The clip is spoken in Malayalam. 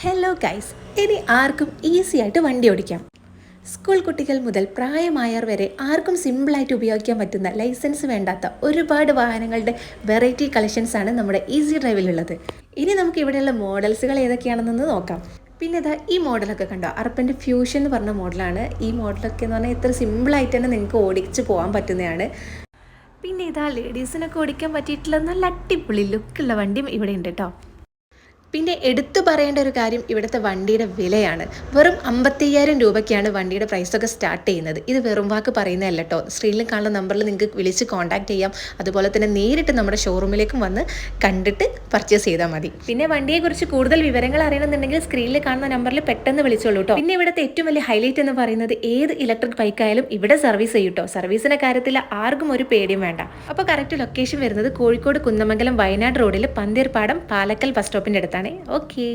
ഹലോ ഗൈസ് ഇനി ആർക്കും ഈസി ആയിട്ട് വണ്ടി ഓടിക്കാം. സ്കൂൾ കുട്ടികൾ മുതൽ പ്രായമായവർ വരെ ആർക്കും സിമ്പിളായിട്ട് ഉപയോഗിക്കാൻ പറ്റുന്ന ലൈസൻസ് വേണ്ടാത്ത ഒരുപാട് വാഹനങ്ങളുടെ വെറൈറ്റി കളക്ഷൻസ് ആണ് നമ്മുടെ ഈസി ഡ്രൈവിലുള്ളത് ഇനി നമുക്ക് ഇവിടെയുള്ള മോഡൽസുകൾ ഏതൊക്കെയാണെന്നൊന്ന് നോക്കാം. പിന്നെ ഇതാ ഈ മോഡലൊക്കെ കണ്ടോ? അർപ്പന്റെ ഫ്യൂഷൻ എന്ന് പറഞ്ഞ മോഡലാണ് ഈ മോഡലൊക്കെ എന്ന് പറഞ്ഞാൽ ഇത്ര സിമ്പിളായിട്ട് തന്നെ നിങ്ങൾക്ക് ഓടിച്ച് പോകാൻ പറ്റുന്നതാണ്. പിന്നെ ഇതാ ലേഡീസിനൊക്കെ ഓടിക്കാൻ പറ്റിയിട്ടുള്ള നല്ല അടിപൊളി ലുക്കുള്ള വണ്ടിയും ഇവിടെ ഉണ്ട് കേട്ടോ. പിന്നെ എടുത്തു പറയേണ്ട ഒരു കാര്യം ഇവിടുത്തെ വണ്ടിയുടെ വിലയാണ്. വെറും അമ്പത്തയ്യായിരം രൂപയ്ക്കാണ് വണ്ടിയുടെ പ്രൈസൊക്കെ സ്റ്റാർട്ട് ചെയ്യുന്നത്. ഇത് വെറും വാക്ക് പറയുന്നതല്ല കേട്ടോ സ്ക്രീനിൽ കാണുന്ന നമ്പറിൽ നിങ്ങൾക്ക് വിളിച്ച് കോൺടാക്ട് ചെയ്യാം. അതുപോലെ തന്നെ നേരിട്ട് നമ്മുടെ ഷോറൂമിലേക്കും വന്ന് കണ്ടിട്ട് പർച്ചേസ് ചെയ്താൽ മതി. പിന്നെ വണ്ടിയെക്കുറിച്ച് കൂടുതൽ വിവരങ്ങൾ അറിയണമെന്നുണ്ടെങ്കിൽ സ്ക്രീനിൽ കാണുന്ന നമ്പറിൽ പെട്ടെന്ന് വിളിച്ചോളൂ കേട്ടോ പിന്നെ ഇവിടുത്തെ ഏറ്റവും വലിയ ഹൈലൈറ്റ് എന്ന് പറയുന്നത് ഏത് ഇലക്ട്രിക് ബൈക്കായാലും ഇവിടെ സർവീസ് ചെയ്യും കേട്ടോ സർവീസിന്റെ കാര്യത്തിൽ ആർക്കും ഒരു പേടിയും വേണ്ട. അപ്പോൾ കറക്റ്റ് ലൊക്കേഷൻ വരുന്നത് കോഴിക്കോട് കുന്നമംഗലം വയനാട് റോഡിൽ പന്തീർപ്പാടം പാലക്കൽ ബസ് സ്റ്റോപ്പിന്റെ അടുത്താണ്. ഓക്കെ